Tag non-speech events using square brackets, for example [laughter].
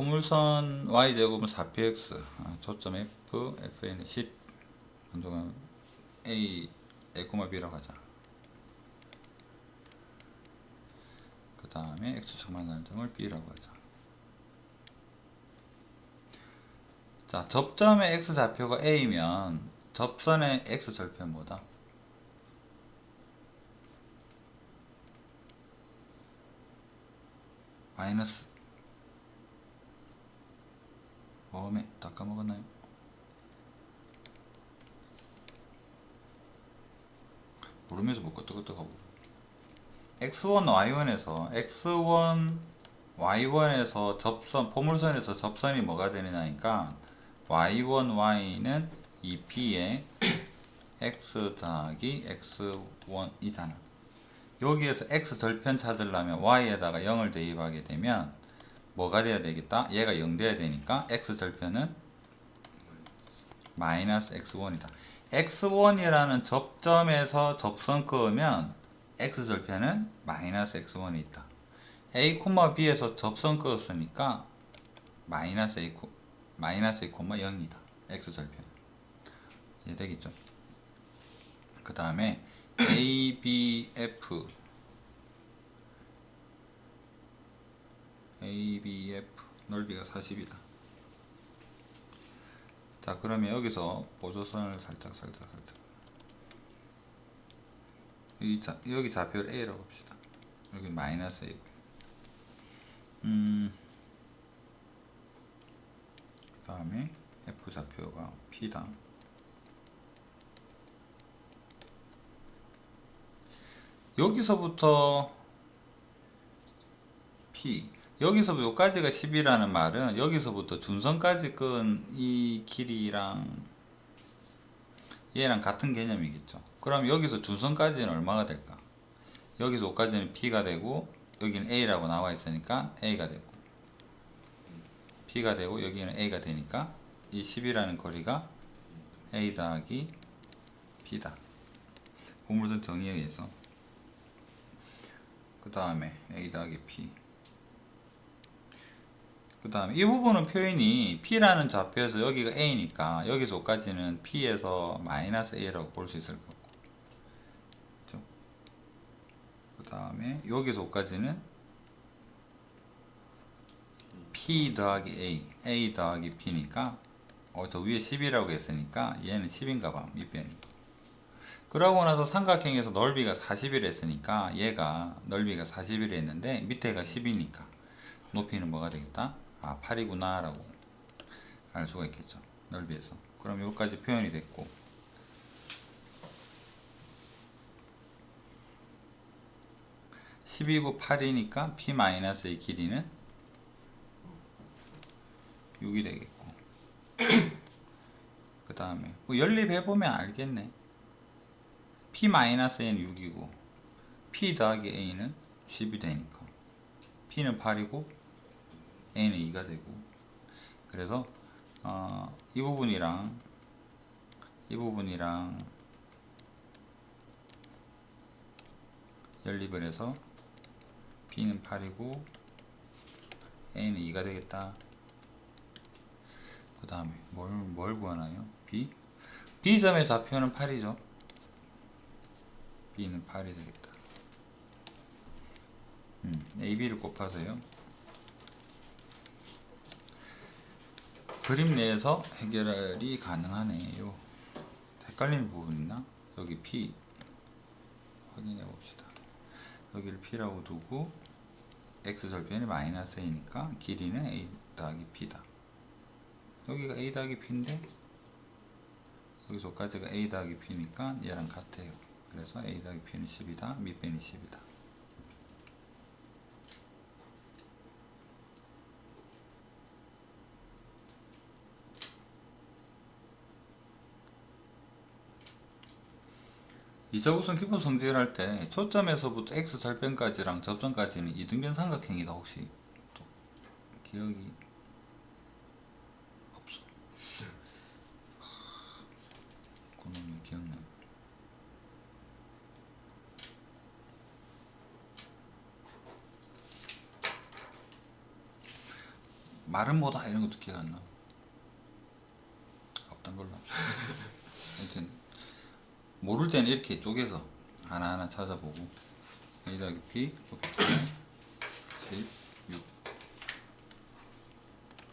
포물선 y제곱은 4px 아, 초점 f fn 10 안정은 a a, b라고 하자. 그 다음에 x축 만나는 점을 b라고 하자. 자 접점의 x 좌표가 a면 접선의 x 절편 뭐다? 마이너스 어메 다 까먹었나요? 물으면서 뭐 끄떡끄떡하고 x1 y1에서 x1 y1에서 접선 포물선에서 접선이 뭐가 되느냐니까 y1 y는 2p에 [coughs] x 더하기 x1이잖아 여기에서 x 절편 찾으려면 y에다가 0을 대입하게 되면 뭐가 돼야 되겠다? 얘가 0 돼야 되니까 x 절편은 마이너스 x1이다. x1이라는 접점에서 접선 끄면 x 절편은 마이너스 x1이 있다. a, b에서 접선 끄었으니까 마이너스 a, 마이너스 a, 0이다. x 절편. 이해 되겠죠? 그 다음에 a, b, f ABF 넓이가 40이다. 자, 그러면 여기서 보조선을 살짝 살짝 살짝 여기, 자, 여기 좌표를 A라고 봅시다. 여기 마이너스 A. 음. 그 다음에 F 좌표가 P다. 여기서부터 P 여기서 여기까지가 10이라는 말은 여기서부터 준선까지 끈 이 길이랑 얘랑 같은 개념이겠죠. 그럼 여기서 준선까지는 얼마가 될까? 여기서 5까지는 P가 되고 여기는 A라고 나와 있으니까 A가 되고 P가 되고 여기는 A가 되니까 이 10이라는 거리가 A 더하기 P다. 고물선 정의에 의해서 그 다음에 A 더하기 P 그 다음에 이 부분은 표현이 P라는 좌표에서 여기가 A니까 여기서 5까지는 P에서 마이너스 A라고 볼 수 있을 거고 그렇죠? 그 다음에 여기서 5까지는 P 더하기 A A 더하기 P니까 어, 저 위에 10이라고 했으니까 얘는 10인가 봐 밑변이 그러고 나서 삼각형에서 넓이가 40이라 했으니까 얘가 넓이가 40이라 했는데 밑에가 10이니까 높이는 뭐가 되겠다? 아 8이구나 라고 알 수가 있겠죠. 넓이에서. 그럼 여기까지 표현이 됐고. (12 구 8이니까) p-의 길이는 6이 되겠고. [clears throat] 그 다음에 뭐 연립해보면 알겠네. p-a는 6이고 p 더하기 a는 10이 되니까. P는 8이고 a는 2가 되고. 그래서 어, 이 부분이랑 이 부분이랑 연립을 해서 b는 8이고 a는 2가 되겠다. 그 다음에 뭘, 뭘 구하나요? b? B점의 좌표는 8이죠. B는 8이 되겠다. 음, ab를 곱하세요 그림 내에서 해결이 가능하네요. 헷갈리는 부분 있나? 여기 P 확인해 봅시다. 여기를 P라고 두고 X절편이 마이너스 A니까 길이는 A 더하기 P다. 여기가 A 더하기 P인데 여기서까지가 A 더하기 P니까 얘랑 같아요. 그래서 A 더하기 P는 10이다. 밑변이 10이다. 이자우선 기본 성질을 할때 초점에서부터 x 절편까지랑 접선까지는 이등변 삼각형이다 혹시 또 기억이 없어 그놈이 기억나 말은 뭐다 이런 것도 기억 안 나. 없던 걸로. [laughs] 아무튼 모를 때는 이렇게 쪼개서 하나하나 찾아보고 a 더하기 p 곱하기 16